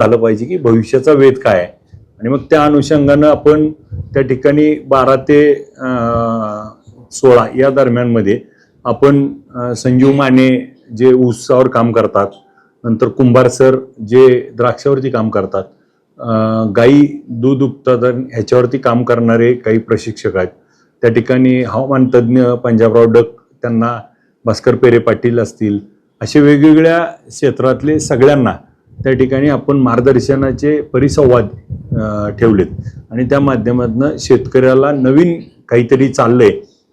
झालं पाहिजे की भविष्याचा वेध काय आहे. आणि मग त्या अनुषंगानं आपण त्या ठिकाणी बारा ते सोळा या दरम्यानमध्ये आपण संजीव माने जे ऊसावर काम करतात नंतर कुंभार सर जे द्राक्षावरती काम करतात गाई दूध उत्पादन ह्याच्यावरती काम करणारे काही प्रशिक्षक आहेत. त्या ठिकाणी हवामान तज्ज्ञ पंजाबराव डक त्यांना भास्कर पेरे पाटील असतील असे वेगवेगळ्या क्षेत्रातले सगळ्यांना त्या ठिकाणी आपण मार्गदर्शनाचे परिसंवाद ठेवलेत. आणि त्या माध्यमातून शेतकऱ्याला नवीन काहीतरी चाललंय.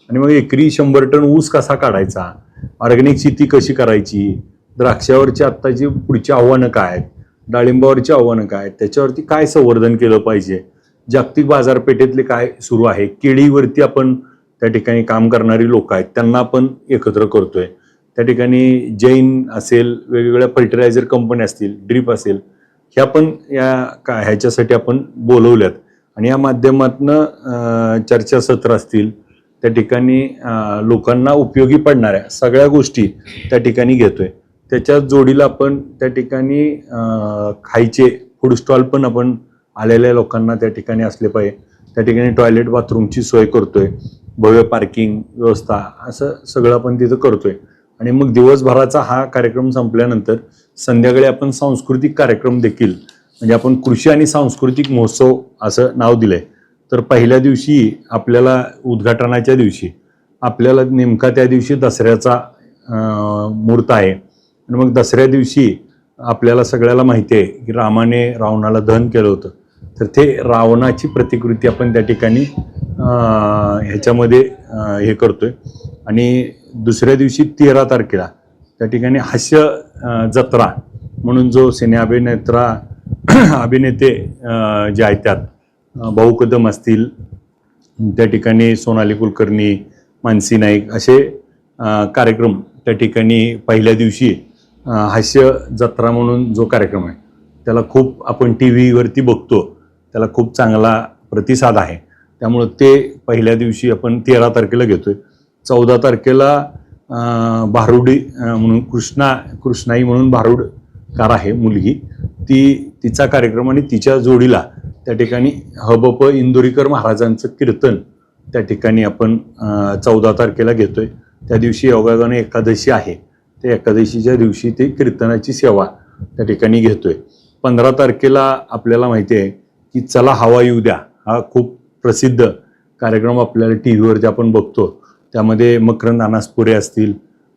आणि मग एकरी शंभर टन ऊस कसा काढायचा? ऑर्गॅनिक शेती कशी करायची? द्राक्षावरची आत्ताची पुढची आव्हानं काय? आहेत डाळिंबावरची आव्हानं काय? आहेत त्याच्यावरती काय संवर्धन केलं पाहिजे? जागतिक बाजारपेठेतले काय सुरू आहे? केळीवरती आपण त्या ठिकाणी काम करणारी लोक आहेत. त्यांना आपण एकत्र करतोय. त्या ठिकाणी जैन असेल वेगवेगळ्या फर्टिलायझर कंपन्या असतील ड्रीप असेल ह्या पण या का ह्याच्यासाठी आपण बोलवल्यात. आणि या माध्यमातनं चर्चासत्र असतील त्या ठिकाणी लोकांना उपयोगी पडणाऱ्या सगळ्या गोष्टी त्या ठिकाणी घेतोय. त्याच्या जोडीला आपण त्या ठिकाणी खायचे फूड स्टॉल पण आपण आलेल्या लोकांना त्या ठिकाणी असले पाहिजे. त्या ठिकाणी टॉयलेट बाथरूमची सोय करतोय. भव्य पार्किंग व्यवस्था असं सगळं आपण तिथं करतोय. आणि मग दिवसभराचा हा कार्यक्रम संपल्यानंतर संध्याकाळी आपण सांस्कृतिक कार्यक्रम देखील म्हणजे आपण कृषी आणि सांस्कृतिक महोत्सव असं नाव दिलंय. तर पहिल्या दिवशी आपल्याला उद्घाटनाच्या दिवशी आपल्याला नेमका त्या दिवशी दसऱ्याचा मुहूर्त आहे. आणि मग दसऱ्या दिवशी आपल्याला सगळ्याला माहिती आहे की रामाने रावणाला दहन केलं होतं. तर ते रावणाची प्रतिकृती आपण त्या ठिकाणी ह्याच्यामध्ये हे हे करतोय. आणि दुसऱ्या दिवशी तेरा तारखेला. त्या ठिकाणी हास्य जत्रा म्हणून जो सिने अभिनेत्रा अभिनेते जे आहेत त्यात भाऊ कदम असतील त्या ठिकाणी सोनाली कुलकर्णी मानसी नाईक असे कार्यक्रम त्या ठिकाणी पहिल्या दिवशी हास्य जत्रा म्हणून जो कार्यक्रम आहे त्याला खूप आपण टी व्हीवरती बघतो. त्याला खूप चांगला प्रतिसाद आहे. त्यामुळं ते पहिल्या दिवशी आपण तेरा तारखेला घेतो आहे चौदा तारखेला भारुडी म्हणून कृष्णा कृष्णाई म्हणून भारुडकार आहे मुलगी. ती तिचा कार्यक्रम आणि तिच्या जोडीला त्या ठिकाणी हबप इंदोरीकर महाराजांचं कीर्तन त्या ठिकाणी आपण चौदा तारखेला घेतोय. त्या दिवशी योगागाने एकादशी आहे. त्या एकादशीच्या दिवशी ते कीर्तनाची सेवा त्या ठिकाणी घेतोय. पंधरा तारखेला आपल्याला माहिती आहे की चला हवा येऊ द्या. हा खूप प्रसिद्ध कार्यक्रम आपल्याला टी व्हीवरती आपण बघतो त्यामध्ये मकरंद अनासपुरे असतील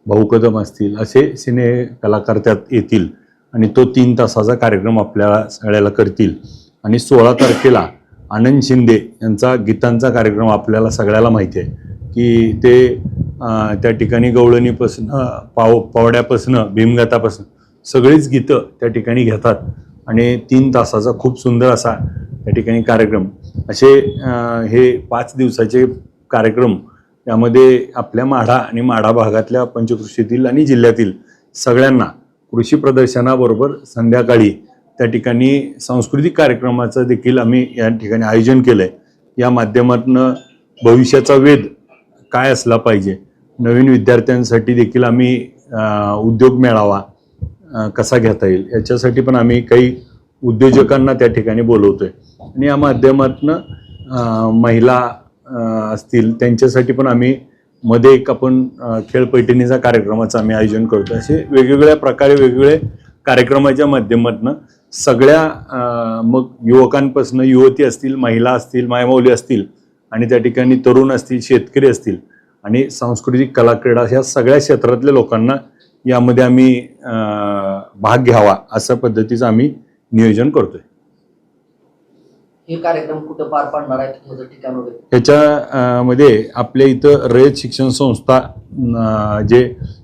भाऊ कदम असतील असे सिने कलाकार त्यात येतील. आणि तो तीन तासाचा कार्यक्रम आपल्याला सगळ्याला करतील. आणि सोळा तारखेला आनंद शिंदे यांचा गीतांचा कार्यक्रम आपल्याला सगळ्याला माहिती आहे. की ते त्या ठिकाणी गवळणीपासून पाव पावड्यापासनं भीमगतापासून सगळीच गीतं त्या ठिकाणी घेतात. आणि तीन तासाचा खूप सुंदर असा त्या ठिकाणी कार्यक्रम. असे हे पाच दिवसाचे कार्यक्रम यामध्ये आपल्या माढा आणि माढा भागातल्या पंचकृषीतील आणि जिल्ह्यातील सगळ्यांना कृषी प्रदर्शनाबरोबर संध्याकाळी त्या ठिकाणी सांस्कृतिक कार्यक्रमाचं देखील आम्ही या ठिकाणी आयोजन केलं आहे या माध्यमातून भविष्याचा वेध काय असला पाहिजे? नवीन विद्यार्थ्यांसाठी देखील आम्ही उद्योग मेळावा कसा घेता येईल? याच्यासाठी पण आम्ही काही उद्योजकांना त्या ठिकाणी बोलवतो आहे आणि या माध्यमातून महिला असतील. त्यांच्यासाठी पण आम्ही मध्ये एक आपण खेळ पैठणीचा कार्यक्रमाचं आम्ही आयोजन करतो असे वेगवेगळ्या प्रकारे वेगवेगळे कार्यक्रमाच्या माध्यमातून सगळ्या मग युवकांपासून युवती असतील महिला असतील मायमाऊली असतील आणि त्या ठिकाणी तरुण असतील शेतकरी असतील आणि सांस्कृतिक कला क्रीडा ह्या सगळ्या क्षेत्रातल्या लोकांना यामध्ये आम्ही भाग घ्यावा अशा पद्धतीचं आम्ही नियोजन करतोय. हे कार्यक्रम कुठं पार पाडणार आहे ठिकाण वगैरे? आपल्या इथं रयत शिक्षण संस्था जे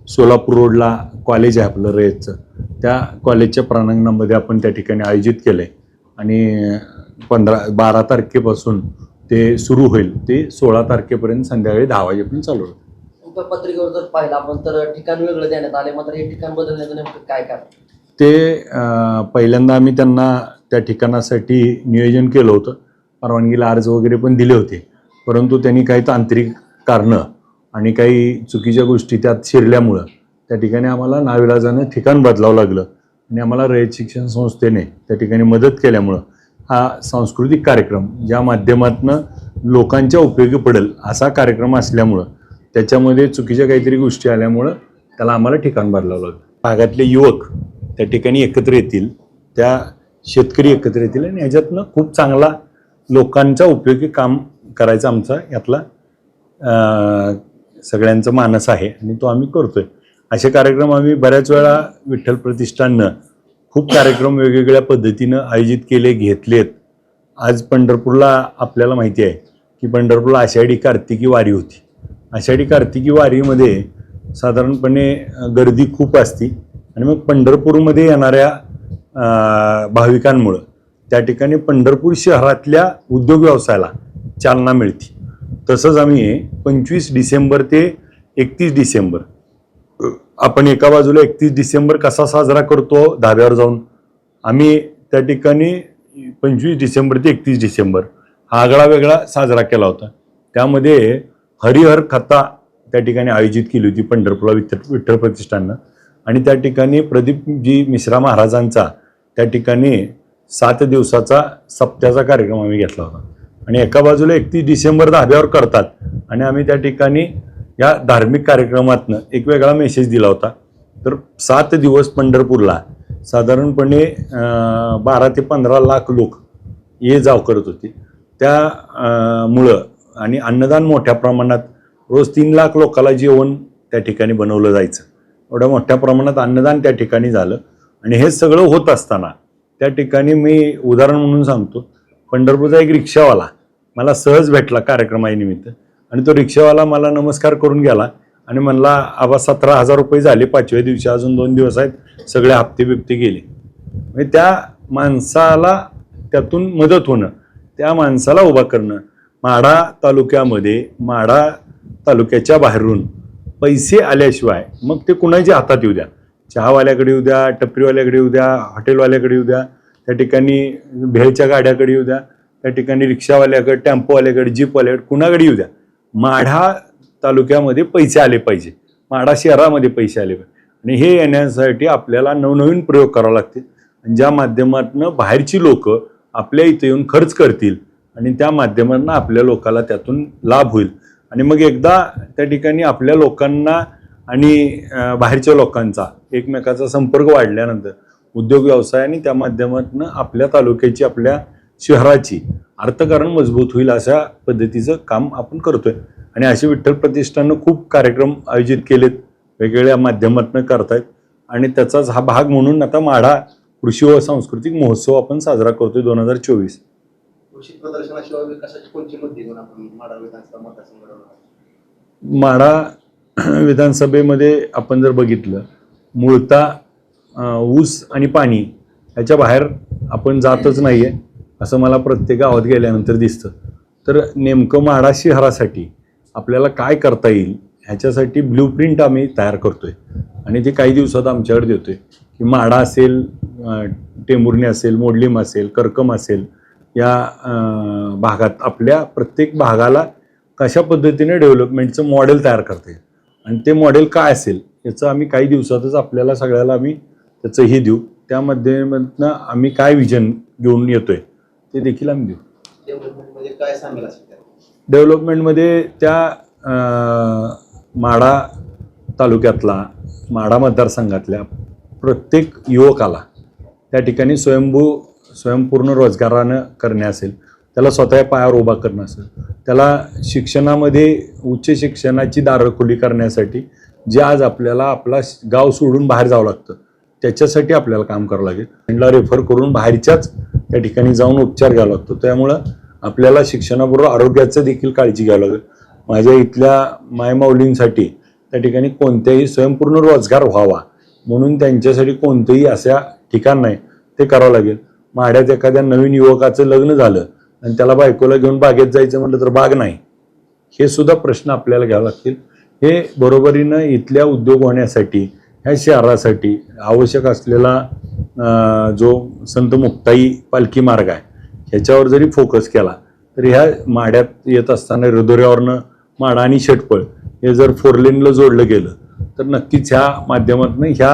सोलापूर रोडला कॉलेज आहे आपलं रयतचं त्या कॉलेजच्या प्रांगणामध्ये आपण त्या ठिकाणी आयोजित केलंय. आणि पंधरा बारा तारखेपासून ते सुरू होईल. ते सोळा तारखेपर्यंत संध्याकाळी दहा वाजेपर्यंत चालू होईल. पत्रिकेवर जर पाहिलं आपण तर ठिकाण वेगळं देण्यात आले मात्र हे ठिकाण बदलण्याचं नेमकं काय कारण? ते पहिल्यांदा आम्ही त्यांना त्या ठिकाणासाठी नियोजन केलं होतं. परवानगीला अर्ज वगैरे पण दिले होते. परंतु त्यांनी काही तांत्रिक कारणं आणि काही चुकीच्या गोष्टी त्यात शिरल्यामुळं त्या ठिकाणी आम्हाला नाविलाजानं ठिकाण बदलावं लागलं आणि आम्हाला रयत शिक्षण संस्थेने त्या ठिकाणी मदत केल्यामुळं हा सांस्कृतिक कार्यक्रम ज्या माध्यमातनं लोकांच्या उपयोगी पडेल असा कार्यक्रम असल्यामुळं त्याच्यामध्ये चुकीच्या काहीतरी गोष्टी आल्यामुळं त्याला आम्हाला ठिकाण बदलावं लागलं. भागातले युवक त्या ठिकाणी एकत्र येतील. त्या शेतकरी एकत्र येतील आणि याच्यातनं खूप चांगला लोकांचा उपयोगी काम करायचा आमचा यातला सगळ्यांचा मानस आहे आणि तो आम्ही करतोय. असे कार्यक्रम आम्ही बऱ्याच वेळा विठ्ठल प्रतिष्ठाननं खूप कार्यक्रम वेगवेगळ्या पद्धतीनं आयोजित केले घेतलेत. आज पंढरपूरला आपल्याला माहिती आहे की पंढरपूरला आषाढी कार्तिकी वारी होती. आषाढी कार्तिकी वारीमध्ये साधारणपणे गर्दी खूप असती आणि मग पंढरपूरमध्ये येणाऱ्या भाविकांमुळं. त्या ठिकाणी पंढरपूर शहरातल्या उद्योग व्यवसायाला चालना मिळते. तसंच आम्ही पंचवीस डिसेंबर ते एकतीस डिसेंबर आपण एका बाजूला एकतीस डिसेंबर कसा साजरा करतो धाब्यावर जाऊन. आम्ही त्या ठिकाणी पंचवीस डिसेंबर ते एकतीस डिसेंबर हा आगळा वेगळा साजरा केला होता. त्यामध्ये हरिहर कथा त्या ठिकाणी आयोजित केली होती पंढरपूरला विठ्ठल विठ्ठल प्रतिष्ठाननं. आणि त्या ठिकाणी प्रदीपजी मिश्रा महाराजांचा त्या ठिकाणी सात दिवसाचा सप्त्याचा कार्यक्रम आम्ही घेतला होता. आणि एका बाजूला एकतीस डिसेंबर धाब्यावर करतात आणि आम्ही त्या ठिकाणी या धार्मिक कार्यक्रमातनं एक वेगळा मेसेज दिला होता. तर सात दिवस पंढरपूरला साधारणपणे बारा ते पंधरा लाख लोक ये जाव करत होती. त्या मुळं आणि अन्नदान मोठ्या प्रमाणात रोज तीन लाख लोकाला जेवण त्या ठिकाणी बनवलं जायचं. एवढ्या मोठ्या प्रमाणात अन्नदान त्या ठिकाणी झालं. आणि हे सगळं होत असताना त्या ठिकाणी मी उदाहरण म्हणून सांगतो. पंढरपूरचा एक रिक्षावाला मला सहज भेटला कार्यक्रमानिमित्त आणि तो रिक्षावाला मला नमस्कार करून गेला आणि म्हणला आबा सतरा हजार रुपये झाले पाचव्या दिवशी अजून दोन दिवस आहेत सगळे हप्ते बिप्ते गेले. म्हणजे त्या माणसाला त्यातून मदत होणं त्या माणसाला उभा करणं माढा तालुक्यामध्ये माढा तालुक्याच्या बाहेरून पैसे आल्याशिवाय मग ते कुणाच्या हातात येऊ द्या? चहावाल्याकडे येऊ द्या टपरीवाल्याकडे येऊ द्या हॉटेलवाल्याकडे येऊ द्या त्या ठिकाणी भेळच्या गाड्याकडे येऊ द्या त्या ठिकाणी रिक्षावाल्याकडे टेम्पोवाल्याकडे जीपवाल्याकडे कुणाकडे येऊ द्या. माढा तालुक्यामध्ये पैसे आले पाहिजे. माढा शहरामध्ये पैसे आले पाहिजे. आणि हे येण्यासाठी आपल्याला नवनवीन प्रयोग करावे लागतील. आणि ज्या माध्यमातून बाहेरची लोक आपल्या इथे येऊन खर्च करतील आणि त्या माध्यमातून आपल्या लोकाला त्यातून लाभ होईल. आणि मग एकदा त्या ठिकाणी आपल्या लोकांना आणि बाहेरच्या लोकांचा एकमेकाचा संपर्क वाढल्यानंतर उद्योग व्यवसाय आणि त्या माध्यमातून आपल्या तालुक्याची आपल्या शहराची अर्थकारण मजबूत होईल अशा पद्धतीचं काम आपण करतोय. आणि असे विठ्ठल प्रतिष्ठानं खूप कार्यक्रम आयोजित केलेत वेगवेगळ्या माध्यमातून करतायत. आणि त्याचाच हा भाग म्हणून आता माढा कृषी व सांस्कृतिक महोत्सव आपण साजरा करतोय दोन हजार चोवीस? माढा विधानसभेमध्ये आपण जर बघितलं मुळता ऊस आणि पाणी ह्याच्या बाहेर आपण जातच नाही आहे असं मला प्रत्येक गावात गेल्यानंतर दिसतं. तर नेमकं माढा शहरासाठी आपल्याला काय करता येईल ह्याच्यासाठी ब्ल्यू प्रिंट आम्ही तयार करतो आहे आणि ते काही दिवसात आमच्याकडे देतो आहे की माढा असेल टेंबुर्णी असेल मोडलीम असेल करकम असेल या भागात आपल्या प्रत्येक भागाला कशा पद्धतीने डेव्हलपमेंटचं मॉडेल तयार करता येईल. आणि ते मॉडेल काय असेल याचं आम्ही काही दिवसातच आपल्याला सगळ्याला आम्ही त्याचं हे देऊ. त्या माध्यमातून आम्ही काय विजन घेऊन येतोय ते देखील आम्ही देऊ. डेव्हलपमेंटमध्ये काय सांगेल? डेव्हलपमेंटमध्ये त्या माढा तालुक्यातला माढा मतदारसंघातल्या प्रत्येक युवकाला त्या ठिकाणी स्वयंभू स्वयंपूर्ण रोजगारानं करणे असेल. त्याला स्वतः पायावर उभा करणं असेल त्याला शिक्षणामध्ये उच्च शिक्षणाची दारं खुली करण्यासाठी जे आज आपल्याला आपला गाव सोडून बाहेर जावं लागतं त्याच्यासाठी आपल्याला काम करावं लागेल. त्यांना रेफर करून बाहेरच्याच त्या ठिकाणी जाऊन उपचार घ्यावा लागतो. त्यामुळं आपल्याला शिक्षणाबरोबर आरोग्याचं देखील काळजी घ्यावं लागेल. माझ्या इथल्या मायमाऊलींसाठी त्या ठिकाणी कोणत्याही स्वयंपूर्ण रोजगार व्हावा म्हणून त्यांच्यासाठी कोणतंही अशा ठिकाण नाही ते करावं लागेल. माड्यात एखाद्या नवीन युवकाचं लग्न झालं आणि त्याला बायकोला घेऊन बागेत जायचं म्हटलं तर बाग नाही. हे सुद्धा प्रश्न आपल्याला घ्यावे लागतील. हे बरोबरीनं इथल्या उद्योग होण्यासाठी ह्या शहरासाठी आवश्यक असलेला जो संत मुक्ताई पालखी मार्ग आहे ह्याच्यावर जरी फोकस केला तर ह्या माड्यात येत असताना हृदयावरनं माडा आणि षटपळ हे जर फोरलेनला जोडलं गेलं तर नक्कीच ह्या माध्यमातून ह्या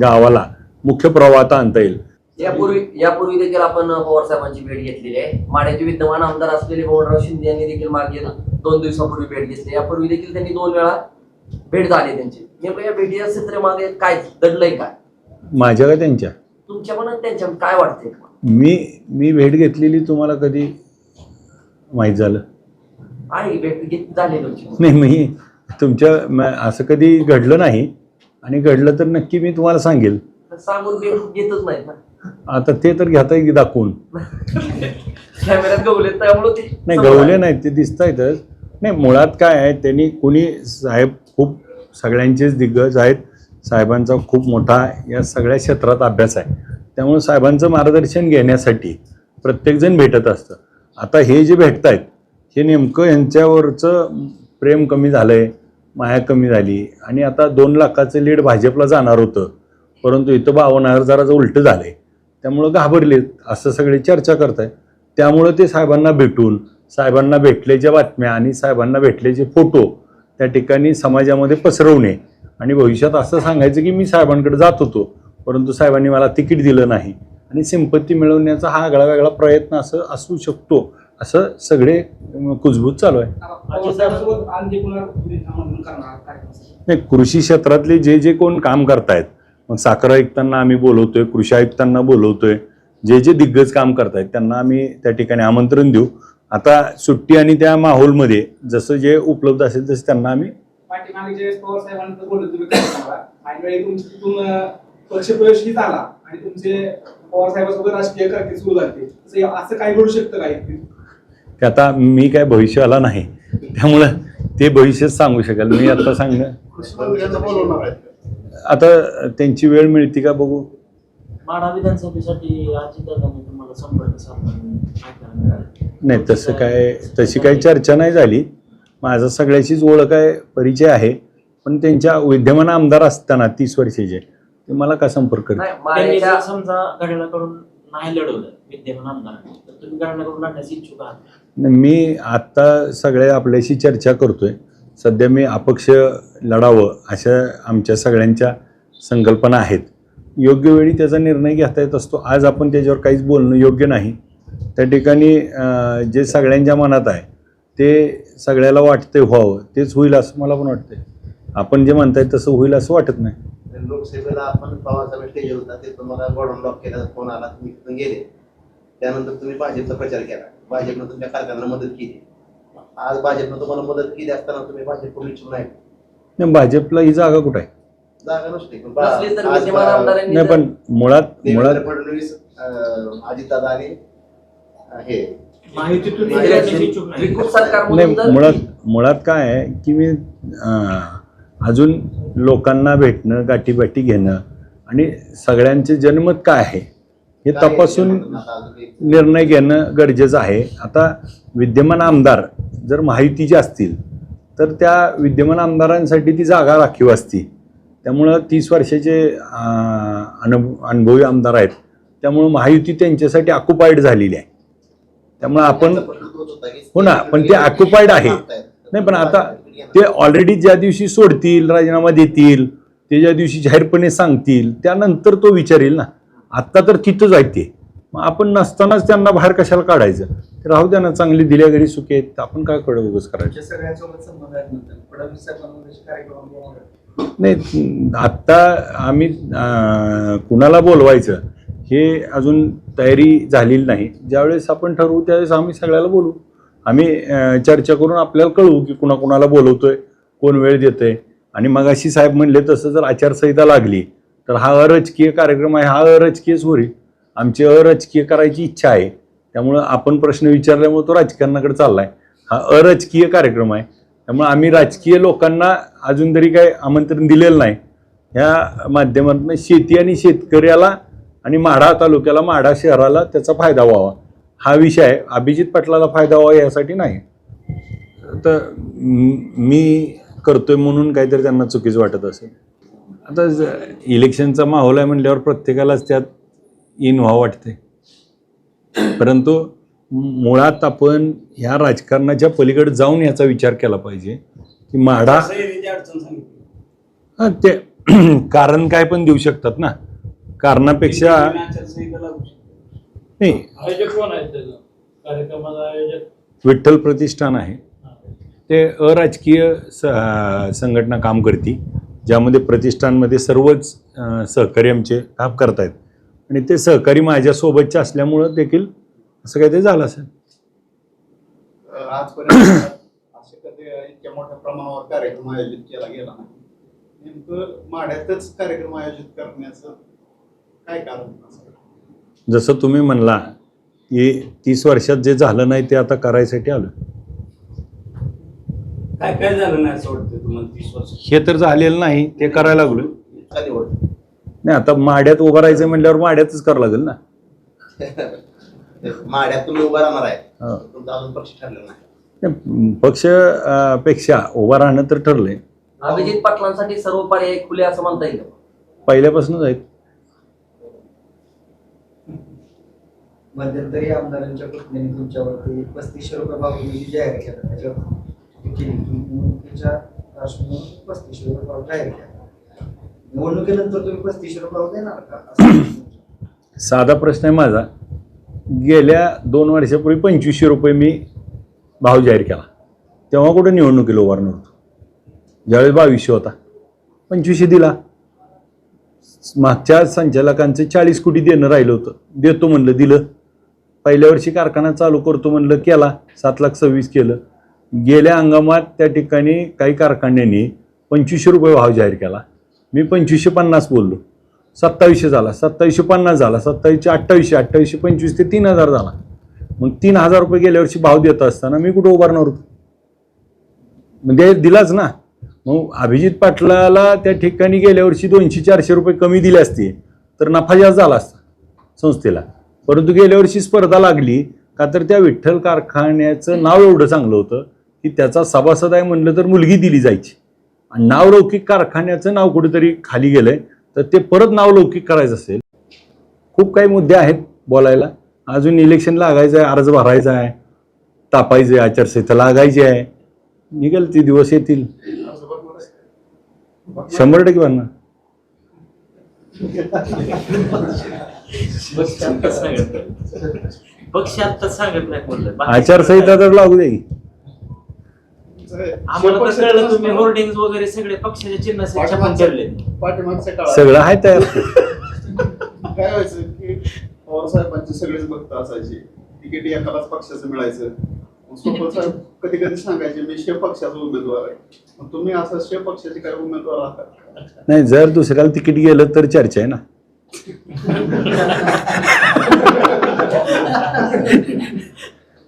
गावाला मुख्य प्रवाहात आणता येईल. यापूर्वी यापूर्वी देखील आपण पवार साहेबांची भेट घेतलेली आहे. माड्याचे विद्यमान आमदार असलेले पवनराव शिंदे यांनी देखील मागे दोन दिवसापूर्वी भेट घेतली यापूर्वी देखील त्यांनी दोन वेळा भेट झाली त्यांची. नेमकं या भेटीच्या मागे काय दडलंय काय? माझ्या का त्यांच्या? तुमच्या पण आणि त्यांच्या काय वाटतंय मी मी भेट घेतलेली तुम्हाला कधी माहीत झालं? आहे भेट घेत झाली तुमची. नाही मी तुमच्या असं कधी घडलं नाही. आणि घडलं तर नक्की मी तुम्हाला सांगेल. सांगून भेट घेतच नाहीत ना. आता ते तर घेता येईल दाखवून? कॅमेऱ्यात गवले त्यामुळे ते नाही गवले नाहीत ते दिसत आहेतच नाही मुळात काय आहे त्यांनी कुणी साहेब खूप सगळ्यांचेच दिग्गज आहेत. साहेबांचा खूप मोठा या सगळ्या क्षेत्रात अभ्यास आहे. त्यामुळे साहेबांचं मार्गदर्शन घेण्यासाठी प्रत्येकजण भेटत असतं. आता हे जे भेटत आहेत हे नेमकं यांच्यावरचं प्रेम कमी झालं आहे माया कमी झाली. आणि आता दोन लाखाचं लीड भाजपला जाणार होतं. परंतु इथं बावन्न हजाराचं उलटं झालं आहे त्यामुळं घाबरलेत असं सगळे चर्चा करत आहेत त्यामुळं ते साहेबांना भेटून साहेबांना भेटल्याच्या बातम्या आणि साहेबांना भेटल्याचे फोटो त्या ठिकाणी समाजामध्ये पसरवणे आणि भविष्यात असं सांगायचं की मी साहेबांकडे जात होतो परंतु साहेबांनी मला तिकीट दिलं नाही. आणि सिंपत्ती मिळवण्याचा हा आगळा वेगळा प्रयत्न असं असू शकतो असं सगळे कुजबूज चालू आहे. नाही कृषी क्षेत्रातले जे जे कोण काम करतायत मग साखर आयुक्तांना आम्ही बोलवतोय कृषी आयुक्तांना बोलवतोय. जे जे दिग्गज काम करतायत त्यांना आम्ही त्या ठिकाणी आमंत्रण देऊ. आता सुट्टी आणि त्या माहोलमध्ये जसं जे उपलब्ध असेल तसं त्यांना आम्ही ते आता मी काय भविष्याला नाही त्यामुळं ते भविष्यच सांगू शकेल. मी आता सांगणं आता त्यांची वेळ मिळते का बघू? माढा विधानसभेसाठी अजितदादांनी तुम्हाला संपर्क साधला काय करणार आहे? नाही तसं काय तशी काही चर्चा नाही झाली. माझा सगळ्याशीच ओळख आहे परिचय आहे. पण त्यांच्या विद्यमान आमदार असताना तीस वर्षाचे ते मला का संपर्क करते नाही त्यांनी जर माड्याच्या समजा घड्याळाकडून नाही लढवलं विद्यमान आमदारांनी तर तुम्ही घड्याळाकडून लढण्यास इच्छुक आहात? नाही, मी आत्ता सगळ्या आपल्याशी चर्चा करतोय. सध्या मी अपक्ष लढावं अशा आमच्या सगळ्यांच्या संकल्पना आहेत. योग्य वेळी त्याचा निर्णय घेता येत असतो. आज आपण त्याच्यावर काहीच बोलणं योग्य नाही. त्या ठिकाणी जे सगळ्यांच्या मनात आहे ते सगळ्याला वाटते व्हावं. तेच होईल असं मला पण वाटतंय. आपण जे म्हणताय तसं होईल असं वाटत नाही. लोकसभेला आपण पवारसाहेब स्टेज होता. ते तुम्हाला गॉडन लॉक केला फोन आला? तुम्ही तिथून गेले. त्यानंतर तुम्ही भाजपचा प्रचार केला. भाजपनं तुमच्या कारखान्याला मदत केली. आज भाजपनं तुम्हाला मदत केली असताना तुम्ही भाजपकडून इच्छुक नाही. नाही, भाजपला ही जागा कुठं आहे? जागा नसते. पण बा- नसली तर आज विद्यमान बा- आमदारांनी नाही जर- पण मुळात मुळात देवेंद्र फडणवीस अं, अजितदादा आणि अं, हे. माहितीतून नाही, लढण्यास इच्छुक नाही. त्रिकूट सरकारमधून नाही जर मुळात मुळात काय आहे की मी अं, अजून लोकांना भेटणं गाठीबाटी घेणं आणि सगळ्यांचे जनमत काय आहे हे काय तपासून आता अजून एक- निर्णय घेणं गरजेचं आहे. आता विद्यमान आमदार जर माहितीचे असतील तर त्या विद्यमान आमदारांसाठी ती जागा राखीव असती. त्यामुळं तीस वर्षाचे अनु अनुभवी आमदार आहेत. त्यामुळं महायुती त्यांच्यासाठी ऑक्युपाईड झालेली आहे. त्यामुळं आपण हो ना, पण ते ऑक्युपाईड आहे. नाही पण आता ते ऑलरेडी ज्या दिवशी सोडतील राजीनामा देतील ते ज्या दिवशी जाहीरपणे सांगतील त्यानंतर तो विचारेल ना. आत्ता तर तिथंच आहेत ते. मग आपण नसतानाच त्यांना बाहेर कशाला काढायचं? राहू द्या ना चांगली दिल्या घरी सुखी आहेत आपण काय कडे उगच करायचं? नाही आत्ता आम्ही कुणाला बोलवायचं हे अजून तयारी झालेली नाही. ज्यावेळेस आपण ठरवू त्यावेळेस आम्ही सगळ्याला बोलू. आम्ही चर्चा करून आपल्याला कळवू की कुणा कुणाला बोलवतोय कोण वेळ देतोय. आणि मगाशी साहेब म्हणले तसं जर आचारसंहिता लागली तर हा अराजकीय कार्यक्रम आहे हा अराजकीयच होईल. आमची अराजकीय करायची इच्छा आहे. त्यामुळं आपण प्रश्न विचारल्यामुळे तो राजकारणाकडे आहे हा अराजकीय कार्यक्रम आहे. त्यामुळे आम्ही राजकीय लोकांना अजून तरी काही आमंत्रण दिलेलं नाही. ह्या माध्यमातून शेती आणि शेतकऱ्याला आणि माढा तालुक्याला माढा शहराला त्याचा फायदा व्हावा. हा विषय अभिजित पाटलाला फायदा व्हावा यासाठी नाही. तर मी करतोय म्हणून काहीतरी त्यांना चुकीचं वाटत असेल. आता ज- इलेक्शनचा माहोल आहे म्हटल्यावर प्रत्येकालाच त्यात इन व्हावं वाटते परंतु मुळात आपण ह्या राजकारणाच्या पलीकडे जाऊन याचा विचार केला पाहिजे की माढा सांगितली. हा, ते कारण काय पण देऊ शकतात ना. कारणापेक्षा. नाही. आयोजक कोण आहेत त्याचं? कार्यक्रमाचा आयोजक? विठ्ठल प्रतिष्ठान आहे. ते अराजकीय स संघटना काम करते ज्यामध्ये प्रतिष्ठानमध्ये सर्वच सहकारी आमचे काम करतायत. आणि ते सहकारी माझ्यासोबतचे असल्यामुळं देखील असं काही ते झालं असेल. आजपर्यंत असे कधी इतक्या मोठ्या प्रमाणावर कार्यक्रम आयोजित केला गेला नाही. नेमकं माढ्यातच कार्यक्रम आयोजित करण्याचं काय कारण असेल जसं तुम्ही म्हणला की तीस वर्षात जे झालं नाही ते आता करायसाठी आलं काय काय झालं नाही असं वाटतं तुम्हाला तीस वर्ष हे तर झालेलं नाही ते करायला लागलो नाही आता माड्यात उभं राहायचं म्हटल्यावर माड्यातच करावं लागेल ना. माड्यात तुम्ही उभा राहणार आहे. हा. तुमचा अजून पक्ष ठरलेला नाही. नाही, पक्ष अ, पेक्षा उभं राहणं तर ठरलंय. अभिजित पाटलांसाठी सर्व पर्याय खुले असं म्हणता येईल. पहिल्यापासूनच आहेत. मध्यंतरी आमदारांच्या पत्नीने तुमच्यावरती पस्तीसशे रुपये भाव जी जाहीर केला. त्याच्यावर केली की पस्तीसशे रुपये भाव जाहीर केला. निवडणुकीनंतर तुम्ही पस्तीसशे देणार का? साधा प्रश्न आहे माझा. गेल्या दोन वर्षापूर्वी पंचवीसशे रुपये मी भाव जाहीर केला. तेव्हा कुठं निवडणुकीला उभारणार होतो? ज्यावेळेस बावीसशे होता. पंचवीसशे दिला. मागच्या संचालकांचं चाळीस कोटी देणं राहिलं होतं. देतो म्हणलं दिलं. पहिल्या वर्षी कारखाना चालू करतो म्हणलं केला. सात लाख सव्वीस केलं. गेल्या हंगामात त्या ठिकाणी काही कारखान्यांनी पंचवीसशे रुपये भाव जाहीर केला. मी पंचवीसशे पन्नास बोललो. सत्तावीसशे झाला सत्तावीसशे पन्नास झाला सत्तावीसशे अठ्ठावीसशे अठ्ठावीसशे पंचवीस ते तीन हजार झाला. मग तीन हजार रुपये गेल्या वर्षी भाव देत असताना मी कुठं उभारणार होतो? म्हणजे दिलाच ना. मग अभिजित पाटलाला त्या ठिकाणी गेल्या वर्षी दोनशे चारशे रुपये कमी दिले असते तर नफा जास्त झाला असता संस्थेला. परंतु गेल्या वर्षी स्पर्धा लागली का तर त्या विठ्ठल कारखान्याचं नाव एवढं चांगलं होतं की त्याचा सभासद आहे म्हणलं तर मुलगी दिली जायची. नावलौकिक कारखान्याचं नाव कुठेतरी खाली गेलंय. तर ते परत नावलौकिक करायचं असेल खूप काही मुद्दे आहेत बोलायला. अजून इलेक्शन लागायचं आहे अर्ज भरायचा आहे तापायचं आहे आचारसंहिता लागायची आहे. निघेल ते दिवस येतील. शंभर टक्के भरणार पक्ष आचारसंहिता तर लागू दे. आम्हाला तर कळलं तुम्ही होर्डिंग वगैरे सगळे पक्षाच्या चिन्हाचे छापून ठेवले. पाठीमागच्या काळात. सगळं आहे तयार. काय व्हायचं की पवार साहेबांचे सगळेच भक्त असायचे. तिकीट एकालाच पक्षाचं मिळायचं. मग सोपल साहेब कधी कधी सांगायचे मी शे पक्षाचा उमेदवार आहे. मग तुम्ही असं शे पक्षाचे काय उमेदवार आहात? नाही जर दुसऱ्याला तिकीट गेलं तर चर्चा आहे ना.